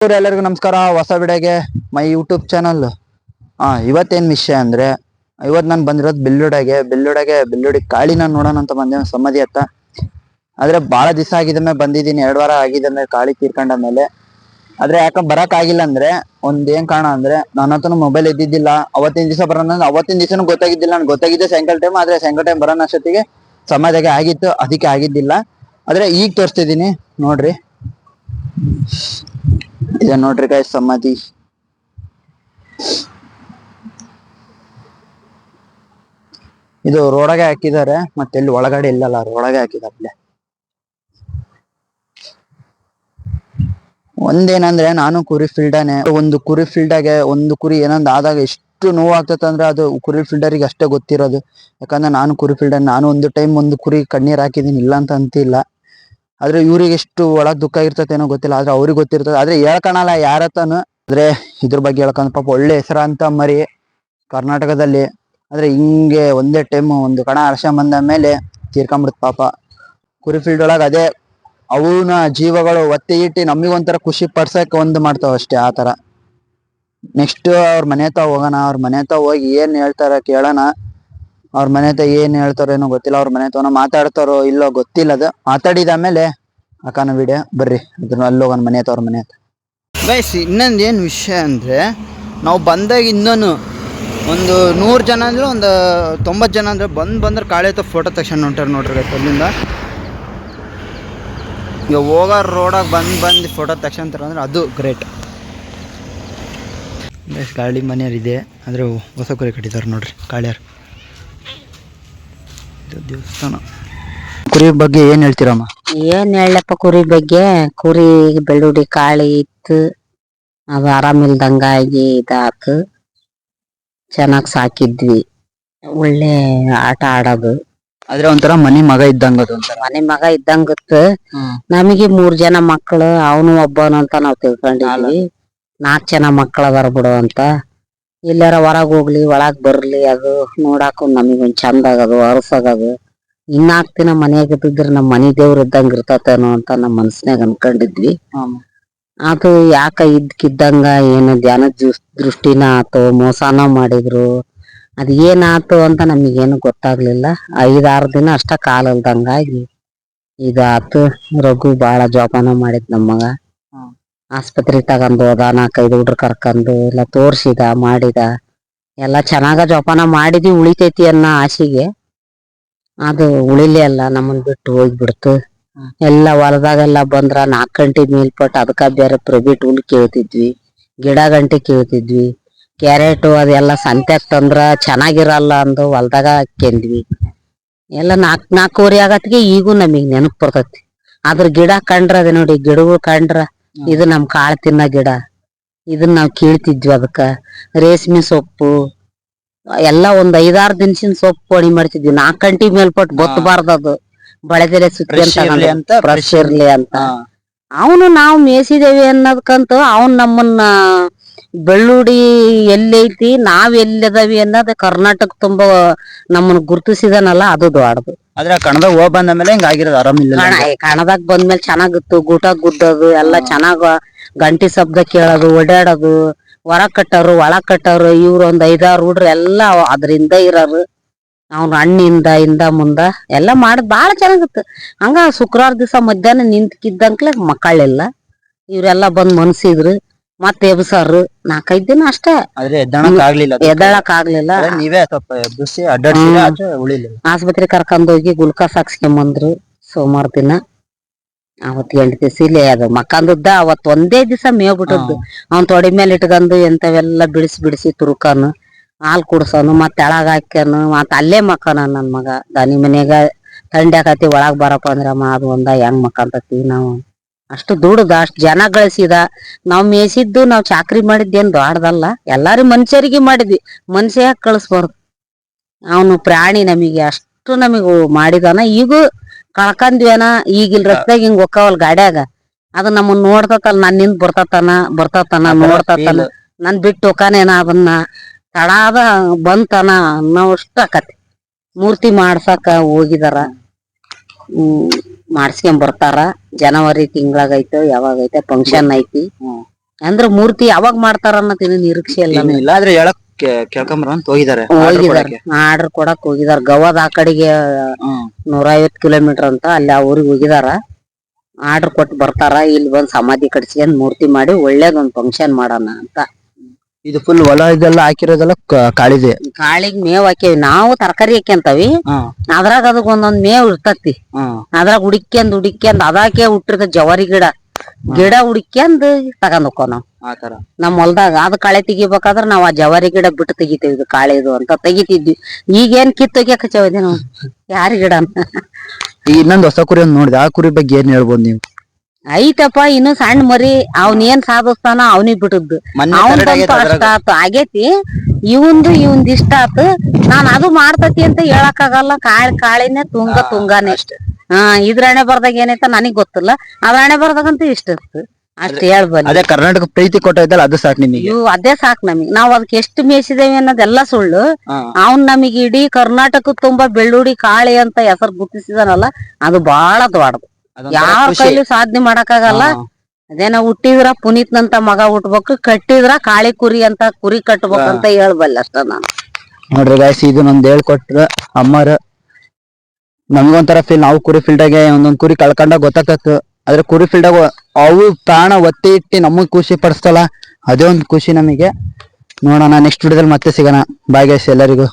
ಎಲ್ಲರಿಗೂ ನಮಸ್ಕಾರ. ಹೊಸ ವಿಡಿಯೋಗೆ ಮೈ ಯೂಟ್ಯೂಬ್ ಚಾನಲ್. ಹಾ ಇವತ್ತೇನ್ ವಿಷಯ ಅಂದ್ರೆ, ಇವತ್ ನಾನು ಬಂದಿರೋದು ಬೆಳ್ಳುಡೆಗೆ ಬೆಳ್ಳುಡೆಗೆ ಬೆಳ್ಳುಡಿ ಕಾಳಿನ ನೋಡೋಣ ಅಂತ ಬಂದೆ ಸಮಾಧಿ ಅತ್ತ. ಆದ್ರೆ ಬಹಳ ದಿವಸ ಆಗಿದೆ ಮೇಲೆ ಬಂದಿದ್ದೀನಿ. ಎರಡು ವಾರ ಆಗಿದೆ ಕಾಳಿ ತೀರ್ಕೊಂಡ ಮೇಲೆ. ಆದ್ರೆ ಯಾಕೆ ಬರಕ್ ಆಗಿಲ್ಲ ಅಂದ್ರೆ, ಒಂದ್ ಏನ್ ಕಾರಣ ಅಂದ್ರೆ, ನನ್ನ ಹತ್ರ ಮೊಬೈಲ್ ಇದ್ದಿದ್ದಿಲ್ಲ. ಅವತ್ತಿನ ದಿವಸ ಬರೋಣ ಅವತ್ತಿನ ದಿವಸನೂ ಗೊತ್ತಾಗಿದ್ದಿಲ್ಲ. ನಾನು ಗೊತ್ತಾಗಿದ್ದೆ ಸಾಯಂಕಾಲ ಟೈಮ್ ಆದ್ರೆ ಸಾಯಂಕಾಲ ಟೈಮ್ ಬರೋಣ ಅಷ್ಟೊತ್ತಿಗೆ ಸಮಾಧಿಗೆ ಆಗಿತ್ತು. ಅದಕ್ಕೆ ಆಗಿದ್ದಿಲ್ಲ. ಆದ್ರೆ ಈಗ ತೋರಿಸ್ತಿದ್ದೀನಿ. ನೋಡ್ರಿ. ಇದೆ ನೋಡ್ರಿ ಗಾಯ ಸಮಾಧಿ. ಇದು ರೋಡಾಗೆ ಹಾಕಿದ್ದಾರೆ, ಮತ್ತೆ ಇಲ್ಲಿ ಒಳಗಡೆ ಇಲ್ಲಲ್ಲ, ರೋಡಗೆ ಹಾಕಿದಾರೆ ಒಂದೇನಂದ್ರೆ, ನಾನು ಕುರಿ ಫೀಲ್ಡನೆ ಒಂದು ಕುರಿ ಫೀಲ್ಡಾಗೆ ಒಂದು ಕುರಿ ಏನಂದ್ ಆದಾಗ ಎಷ್ಟು ನೋವು ಅಂದ್ರೆ ಅದು ಕುರಿ ಫೀಲ್ಡರಿಗೆ ಅಷ್ಟೇ ಗೊತ್ತಿರೋದು. ಯಾಕಂದ್ರೆ ನಾನು ಕುರಿ ಫೀಲ್ಡರ್ ನಾನು ಒಂದು ಟೈಮ್ ಒಂದು ಕುರಿ ಕಣ್ಣೀರ್ ಹಾಕಿದೀನಿ ಇಲ್ಲ ಅಂತ ಅಂತಿಲ್ಲ. ಆದ್ರೆ ಇವ್ರಿಗೆ ಎಷ್ಟು ಒಳಗ್ ದುಃಖ ಇರ್ತತೇನೋ ಗೊತ್ತಿಲ್ಲ. ಆದ್ರೆ ಅವ್ರಿಗೆ ಗೊತ್ತಿರ್ತದೆ. ಆದ್ರೆ ಹೇಳ್ಕೊಳಲ್ಲ ಯಾರತನ ಆದ್ರೆ ಇದ್ರ ಬಗ್ಗೆ ಹೇಳ್ಕೊಂಡ್ ಪಾಪ ಒಳ್ಳೆ ಹೆಸರಾಂತ ಮರಿ ಕರ್ನಾಟಕದಲ್ಲಿ. ಆದ್ರೆ ಹಿಂಗೆ ಒಂದೇ ಟೈಮ್ ಒಂದು ಕಣ ಹರ್ಷ ಬಂದ ಮೇಲೆ ತೀರ್ಕೊಂಡ್ಬಿಡ್ತ ಪಾಪ. ಕುರಿ ಫೀಲ್ಡ್ ಒಳಗ ಅದೇ ಅವನ ಜೀವಗಳು ಒತ್ತೆ ಇಟ್ಟು ನಮಗೊಂಥರ ಖುಷಿ ಪಡ್ಸಕ್ ಒಂದು ಮಾಡ್ತಾವ ಅಷ್ಟೇ ಆತರ ನೆಕ್ಸ್ಟ್ ಅವ್ರ ಮನೆ ತ ಹೋಗೋಣ. ಅವ್ರ ಮನೆ ತ ಹೋಗಿ ಏನ್ ಹೇಳ್ತಾರ ಕೇಳೋಣ. ಅವ್ರ ಮನೆ ಹತ್ರ ಏನ್ ಹೇಳ್ತಾರೋ ಏನೋ ಗೊತ್ತಿಲ್ಲ, ಅವ್ರ ಮನೆ ಹತ್ರ ಮಾತಾಡ್ತಾರೋ ಇಲ್ಲೋ ಗೊತ್ತಿಲ್ಲ ಅದು. ಮಾತಾಡಿದ ಆಮೇಲೆ ಅಕ್ಕನ ವಿಡಿಯೋ ಬರ್ರಿ, ಅದನ್ನ ಅಲ್ಲಿ ಹೋಗೋಣ ಮನೆ ಹತ್ರ ಅವ್ರ ಮನೆ ಹತ್ರ. ಬೈಸ್ ಇನ್ನೊಂದು ಏನು ವಿಷಯ ಅಂದ್ರೆ, ನಾವು ಬಂದಾಗ ಇನ್ನೂ ಒಂದು ನೂರು ಜನ ಅಂದ್ರೆ ಒಂದು ತೊಂಬತ್ತು ಜನ ಅಂದ್ರೆ ಬಂದು ಬಂದ್ರೆ ಕಾಳೆ ಹತ್ರ ಫೋಟೋ ತಕ್ಷಣ ಹೊಂಟಾರ ನೋಡ್ರಿ ಅಲ್ಲಿಂದ. ಈಗ ಹೋಗೋ ರೋಡಾಗ ಬಂದು ಬಂದು ಫೋಟೋ ತಕ್ಷಣ ಅಂದ್ರೆ ಅದು ಗ್ರೇಟ್ ಗಾಳಿ ಮನೆಯವ್ರು ಇದೆ, ಅಂದರೆ ಹೊಸ ಕುರಿ ಕಟ್ಟಿದ್ದಾರೆ ನೋಡ್ರಿ ಕಾಳ್ಯಾರು ಇದು ದೇವಸ್ಥಾನ. ಕುರಿ ಬಗ್ಗೆ ಏನ್ ಹೇಳ್ತೀರಮ್ಮ? ಏನ್ ಹೇಳಪ್ಪ ಕುರಿ ಬಗ್ಗೆ? ಕುರಿ ಬೆಳ್ಳುಡಿ ಕಾಳಿ ಇತ್ತು. ಅದು ಆರಾಮಿಲ್ದಂಗಾಗಿ ಇದಾತು ಚೆನ್ನಾಗ್ ಸಾಕಿದ್ವಿ. ಒಳ್ಳೆ ಆಟ ಆಡೋದು. ಆದ್ರೆ ಒಂಥರ ಮನಿ ಮಗ ಇದ್ದಂಗ ಅದು ಒಂಥರ. ಮನೆ ಮಗ ಇದ್ದಂಗತ್ತು. ನಮಗೆ ಮೂರ್ ಜನ ಮಕ್ಕಳು ಅವನು ಒಬ್ಬನಂತ ನಾವ್ ತಿಳ್ಕೊಂಡಿದ್ವಿ. ನಾಕ್ ಜನ ಮಕ್ಕಳ ಬರ್ಬಿಡು ಬಿಡು ಅಂತ. ಎಲ್ಲಾರ ಹೊರಗ್ ಹೋಗ್ಲಿ ಒಳಗ್ ಬರ್ಲಿ ಅದು ನೋಡಾಕು ನಮಗೊಂದ್ ಚಂದ ಆಗದು ಅರಸಾಗದು ಇನ್ನಾಕ್ ದಿನ ಮನೆಯಾಗ ಇದ್ದಿದ್ರ ನಮ್ ಮನಿ ದೇವ್ರ ಇದ್ದಂಗ ಇರ್ತತೇನೋ ಅಂತ ನಮ್ ಮನ್ಸನ್ಯಾಗ ಅನ್ಕೊಂಡಿದ್ವಿ. ಅದು ಯಾಕ ಇದ್ಕಿದ್ದಂಗ ಏನು ಧ್ಯಾನ ದೃಷ್ಟಿನ ಆತು ಮೋಸಾನ ಮಾಡಿದ್ರು ಅದ್ ಏನಾತು ಅಂತ ನಮಗೇನು ಗೊತ್ತಾಗ್ಲಿಲ್ಲ. ಐದಾರು ದಿನ ಅಷ್ಟ ಕಾಲಲ್ದಂಗಾಗಿ ಇದಾತು. ರಘು ಬಾಳ ಜೋಪಾನ ಮಾಡಿದ್ ನಮ್ ಮಗ ಹ್ಮ್. ಆಸ್ಪತ್ರೆಗೆ ತಗೊಂಡು ಹೋದ ನಾಲ್ಕೈದು ಹುಡ್ರು ಕರ್ಕೊಂಡು ಎಲ್ಲ ತೋರಿಸಿದ, ಮಾಡಿದ. ಎಲ್ಲ ಚೆನ್ನಾಗ ಜೋಪಾನ ಮಾಡಿದಿ, ಉಳಿತೈತಿ ಅನ್ನೋ ಆಸೆಗೆ ಅದು ಉಳಿಲೇ ಅಲ್ಲ, ನಮ್ಮನ್ ಬಿಟ್ಟು ಹೋಗ್ಬಿಡ್ತು. ಎಲ್ಲ ಹೊಲದಾಗೆಲ್ಲ ಬಂದ್ರ ನಾಲ್ಕು ಗಂಟೆ ಮೇಲ್ಪಟ್ಟು ಅದಕ್ಕ ಬೇರೆ ಪ್ರೈವೇಟ್ ಹುಲ್ ಕೇಳ್ತಿದ್ವಿ, ಗಿಡ ಗಂಟೆ ಕೇಳ್ತಿದ್ವಿ. ಕ್ಯಾರೆಟ್ ಅದೆಲ್ಲ ಸಂತ್ಯಾಗ ತಂದ್ರ ಚೆನ್ನಾಗಿರಲ್ಲ ಅಂದು ಹೊಲದಾಗ ಹಾಕ್ಯಂದ್ವಿ. ಎಲ್ಲ ನಾಲ್ಕು ನಾಲ್ಕೂವರೆ ಆಗತ್ತಿಗೆ ಈಗೂ ನಮಗ್ ನೆನಪು ಬರ್ತೈತಿ. ಅದ್ರ ಗಿಡ ಕಂಡ್ರ ಅದೇ ನೋಡಿ, ಗಿಡಗಳು ಕಂಡ್ರ ಇದು ನಮ್ ಕಾಳು ತಿನ್ನ ಗಿಡ. ಇದನ್ನ ನಾವ್ ಕೀಳ್ತಿದ್ವಿ ಅದಕ್ಕ. ರೇಷ್ಮೆ ಸೊಪ್ಪು ಎಲ್ಲ ಒಂದ್ ಐದಾರು ದಿನಸಿನ ಸೊಪ್ಪು ಅಣಿ ಮಾಡ್ತಿದ್ವಿ. ನಾಲ್ಕ್ ಗಂಟೆ ಮೇಲ್ಪಟ್ಟು ಗೊತ್ತಬಾರ್ದು ಅದು. ಬಳೆದೆಲೆ ಸುತ್ತಿ ಅಂತ, ಫ್ರೆಶ್ ಇರ್ಲಿ. ಅಂತ. ಅವನು ನಾವು ಮೇಯಿಸಿದೇವಿ ಅನ್ನೋದಕ್ಕಂತೂ ಅವನ್ ನಮ್ಮನ್ನ ಬೆಳ್ಳುಡಿ ಎಲ್ಲೈತಿ ನಾವ್ ಎಲ್ಲಿದವಿ ಅನ್ನೋದು ಕರ್ನಾಟಕ ತುಂಬಾ ನಮ್ಮನ್ನ ಗುರುತಿಸಿದನಲ್ಲ ಅದು ದೊಡ್ಡದು. ಆದ್ರೆ ಕಣದಾಗ ಹೋಗ್ ಬಂದ ಮೇಲೆ ಹಿಂಗ್ ಆಗಿರೋದು ಆರಾಮಿಲ್ಲ ಇಲ್ಲ ಕಣದಾಗ ಬಂದ್ಮೇಲೆ ಚೆನ್ನಾಗಿತ್ತು ಗೂಟ ಗುದ್ದೋದು ಎಲ್ಲ ಚೆನ್ನಾಗ ಗಂಟಿ ಶಬ್ದ ಕೇಳೋದು ಓಡಾಡೋದು ಹೊರ ಕಟ್ಟೋರು ಒಳ ಕಟ್ಟೋರು ಇವ್ರು ಒಂದ್ ಐದಾರು ಹುಡ್ರು ಎಲ್ಲ ಅದ್ರಿಂದ ಇರೋರು ಅವ್ನ ಹಣ್ಣಿಂದ ಇಂದ ಮುಂದ ಎಲ್ಲ ಮಾಡಿದ್ ಬಾಳ ಚೆನ್ನಾಗಿತ್ತು ಹಂಗ ಶುಕ್ರವಾರ ದಿವಸ ಮಧ್ಯಾಹ್ನ ನಿಂತ್ಕಿದ್ದಂಕ್ಲೆ ಮಕ್ಕಳಿಲ್ಲ. ಇವರೆಲ್ಲ ಬಂದ್ ಮನ್ಸಿದ್ರು. ಮತ್ತೆ ಎಬ್ಸಾರು ನಾಕೈದ್ ದಿನ ಅಷ್ಟೇ. ಆದ್ರೆ ಎದ್ದಣಕ್ ಆಗ್ಲಿಲ್ಲ. ಎದ್ದಳಕ್ ಆಗ್ಲಿಲ್ಲ. ಅದೇ ನೀವೇ ಸ್ವಲ್ಪ ಎಬ್ಬಿಸಿ ಅಡ್ಡಾಡ್ಸಿದ್ರೆ ಹ್ಮ್. ಆಚೆ ಉಳಿಲಿಲ್ಲ ಆಸ್ಪತ್ರೆ ಕರ್ಕೊಂಡೋಗಿ ಗುಲ್ಕಾಸ್ ಹಾಕ್ಸ್ಕೊಂಬಂದ್ರು ಸೋಮವಾರ ದಿನ. ಅವತ್ ಎಂಟು ದಿವಸ ಇಲ್ಲೇ ಅದು ಮಕ್ಕಂದದ್ದ ಅವತ್ ಒಂದೇ ದಿವಸ ಮೇವ್ ಬಿಟ್ಟದ್ದು ಅವನ್ ತೊಡೆ ಮೇಲೆ ಇಟ್ಕೊಂಡು ಎಂತವೆಲ್ಲ ಬಿಡಿಸಿ ಬಿಡಿಸಿ ತುರುಕನು. ಹಾಲ್ ಕುಡ್ಸನು ಮತ್ ತೆಳಗ್ ಹಾಕ್ಯನು ಮತ್ ಅಲ್ಲೇ ಮಕ್ಕನ ನನ್ ಮಗ. ದನಿ ಮನೆಗ ತಂಡ್ಯಾಕತಿ ಒಳಗ್ ಬರಪ್ಪ ಅಂದ್ರಮ್ಮ ಅದು ಒಂದ ಹೆಂಗ್ ಮಕ್ಕಂತತಿ ನಾವು. ಅಷ್ಟು ದುಡ್ದ ಅಷ್ಟ್ ಜನ ಗಳಿಸಿದ ನಾವ್ ಮೇಯ್ಸಿದ್ದು ನಾವ್ ಚಾಕ್ರಿ ಮಾಡಿದ್ದೇನ್ ದೊಡ್ಡದಲ್ಲ. ಎಲ್ಲಾರು ಮನುಷ್ಯರಿಗೆ ಮಾಡಿದ್ವಿ. ಮನುಷ್ಯ ಯಾಕೆ ಕಳಿಸ್ಬಾರ್ದು? ಅವನು ಪ್ರಾಣಿ ನಮಗೆ ಅಷ್ಟು ನಮಗ್ ಮಾಡಿದಾನ. ಈಗ ಕಳ್ಕಂದ್ವೇನ? ಈಗಿಲ್ ರಸ್ತೆಗೆ ಹಿಂಗ್ ಹೊಕ್ಕವಲ್ ಗಾಡ್ಯಾಗ? ಅದು ನಮ್ಮ ನೋಡ್ತತಲ್ ನನ್ನಿಂದ ಬರ್ತತನ ಬರ್ತತನ ಥರ ನೋಡ್ತತನ. ನನ್ ಬಿಟ್ಟು ಹೋಕಾನೇನ ಅದನ್ನ ತಡಾದ ಬಂತನ ಅನ್ನೋಷ್ಟ ಆಕತಿ ಮೂರ್ತಿ ಮಾಡ್ಸಕ ಹೋಗಿದಾರ. ಹ್ಮ್. ಮಾಡ್ಸ್ಕೊಂಡ್ ಬರ್ತಾರ. ಜನವರಿ ತಿಂಗಳಾಗ ಯಾವಾಗೈತೆ ಯಾವಾಗ ಐತೆ. ಫಂಕ್ಷನ್ ಐತಿ. ಅಂದ್ರ ಮೂರ್ತಿ ಯಾವಾಗ ಮಾಡ್ತಾರ ಅನ್ನೋದ್ ಇನ್ನು ನಿರೀಕ್ಷೆ ಇಲ್ಲ ಹೇಳಕ್ ಕೇಳ್ಕೊಂಬರ ಅಂತ ಹೋಗಿದಾರ. ಕೊಡಕ್ಕೆ. ಆರ್ಡರ್ ಕೊಡಕ್ ಹೋಗಿದಾರ. ಗವಾದ ಆ ಕಡೆಗೆ ಹ್ಮ್. ನೂರ ಐವತ್ ಕಿಲೋಮೀಟರ್ ಅಂತ ಅಲ್ಲಿ ಆ ಊರಿಗೆ ಹೋಗಿದಾರ. ಆರ್ಡರ್ ಕೊಟ್ಟು ಬರ್ತಾರ. ಇಲ್ಲಿ ಬಂದ್ ಸಮಾಧಿ ಕಟ್ಸ್ಕೊಂಡ್ ಮೂರ್ತಿ ಮಾಡಿ ಒಳ್ಳೇದೊಂದ್ ಫಂಕ್ಷನ್ ಮಾಡೋಣ ಅಂತ. ಇದು ಫುಲ್ ಹೊಲ ಇದೆಲ್ಲ ಹಾಕಿರೋದೆಲ್ಲ ಕ- ಕಾಳಿದೆ. ಕಾಳಿಗ್ ಮೇವ್ ಹಾಕೇವಿ. ನಾವು ತರಕಾರಿ ಹಾಕ್ಯಂತಾವಿ. ಅದ್ರಾಗ ಅದಕ್ ಒಂದೊಂದ್ ಮೇವ್ ಇರ್ತತಿ. ಅದ್ರಾಗ ಹುಡಿಕ್ಯಂದ್ ಹುಡಿಕ್ಯಂದ್ ಅದಾಕೆ ಹುಟ್ಟಿರ್ತ ಜವಾರಿ ಗಿಡ. ಗಿಡ ಹುಡಿಕ್ಯಂದ್ ತಗೊಂಡ್ ಹೋಕ್ಕೋ ನಾವ್. ಆತರ ನಮ್ ಹೊಲ್ದಾಗ ಅದ್ ಕಳೆ ತೆಗಿಬೇಕಾದ್ರ ನಾವ್ ಆ ಜವಾರಿ ಗಿಡ ಬಿಟ್ಟು ತೆಗಿತೇವಿ. ಇದು ಕಾಳೆದು ಅಂತ ತೆಗಿತಿದ್ವಿ. ಈಗೇನ್ ಕಿತ್ ತೆಗಿಯಕ್ ಚವದಿ ನಾವು ಯಾರ ಗಿಡ ಈಗ ಇನ್ನೊಂದ್ ಹೊಸ ಕುರಿ ಒಂದ್ ನೋಡಿದೆ. ಆ ಕುರಿ ಬಗ್ಗೆ ಏನ್ ಹೇಳ್ಬೋದು ನೀವು? ಐತಪ್ಪ ಇನ್ನು ಸಣ್ಣ ಮರಿ ಅವ್ನ ಏನ್ ಸಾಧಿಸ್ತಾನ ಅವನಿಗ್ ಬಿಟ್ಟದ್ದು ಅಷ್ಟ ಆತು. ಆಗೇತಿ. ಇವಂದು ಇವಂದ್ ಇಷ್ಟ ಆತು. ನಾನ್ ಅದು ಮಾಡ್ತತಿ ಅಂತ ಹೇಳಕ್ ಆಗಲ್ಲ ಕಾಳ್ ಕಾಳಿನೇ ತುಂಗ ತುಂಗಾನೆ. ಇಷ್ಟ ಹಾ ಇದ್ರ ಹಣೆ ಬರ್ದಾಗ ಏನೈತ ನನಗ್ ಗೊತ್ತಿಲ್ಲ. ಅದ್ರ ಹಣೆ ಬರ್ದಾಗಂತೂ ಇಷ್ಟ ಇತ್ತು. ಅಷ್ಟ್ ಹೇಳ್ಬಲ್ಲಿ. ಅದೇ ಕರ್ನಾಟಕ ಪ್ರೀತಿ ಕೊಟ್ಟಿದ್ದಲ್ಲ ಅದು ಸಾಕು ನಿಮಗೆ. ಇವು ಅದೇ ಸಾಕ್ ನಮಗ್. ನಾವ್ ಅದಕ್ಕೆ ಎಷ್ಟು ಮೇಯಿಸಿದೇವಿ ಅನ್ನೋದೆಲ್ಲ ಸುಳ್ಳು. ಅವ್ನ್ ನಮಗ್ ಇಡೀ ಕರ್ನಾಟಕ ತುಂಬಾ ಬೆಳ್ಳುಡಿ ಕಾಳಿ ಅಂತ ಹೆಸರು ಗುರ್ತಿಸಿದಾನಲ್ಲ ಅದು ಬಹಳ ದೊಡ್ಡದು. ಯಾರ ಕೈಲೂ ಸಾಧನೆ ಮಾಡಕ್ಕಾಗಲ್ಲ. ಅದೇನ ಹುಟ್ಟಿದ್ರ ಪುನೀತ್ನಂತ ಮಗ ಹುಟ್ಬೇಕು ಕಟ್ಟಿದ್ರ ಕಾಳಿ ಕುರಿ ಅಂತ ಕುರಿ ಕಟ್ಬೇಕಂತ ಹೇಳ್ಬಲ್ಲ ಅಷ್ಟ ನಾನು. ನೋಡ್ರಿ ಗಾಯ್ಸ್ ಇದು ನಮ್ದು ಹೇಳ್ಕೊಟ್ರ ಅಮ್ಮರ. ನಮ್ಗೊಂಥರ ಫೀಲ್ ನಾವು ಕುರಿ ಫೀಲ್ಡಾಗೆ ಒಂದೊಂದ್ ಕುರಿ ಕಳ್ಕೊಂಡ ಗೊತ್ತಾಗತ್ತು. ಆದ್ರೆ ಕುರಿ ಫೀಲ್ಡಾಗ ಅವು ಪ್ರಾಣ ಒತ್ತಿ ಇಟ್ಟು ನಮಗ್ ಖುಷಿ ಪಡಿಸ್ತಲ್ಲ ಅದೇ ಒಂದು ಖುಷಿ ನಮಗೆ. ನೋಡೋಣ ನೆಕ್ಸ್ಟ್ ವಿಡಿಯೋದಲ್ಲಿ ಮತ್ತೆ ಸಿಗೋಣ. ಬಾಯ್ ಗೈಸ್ ಎಲ್ಲರಿಗೂ.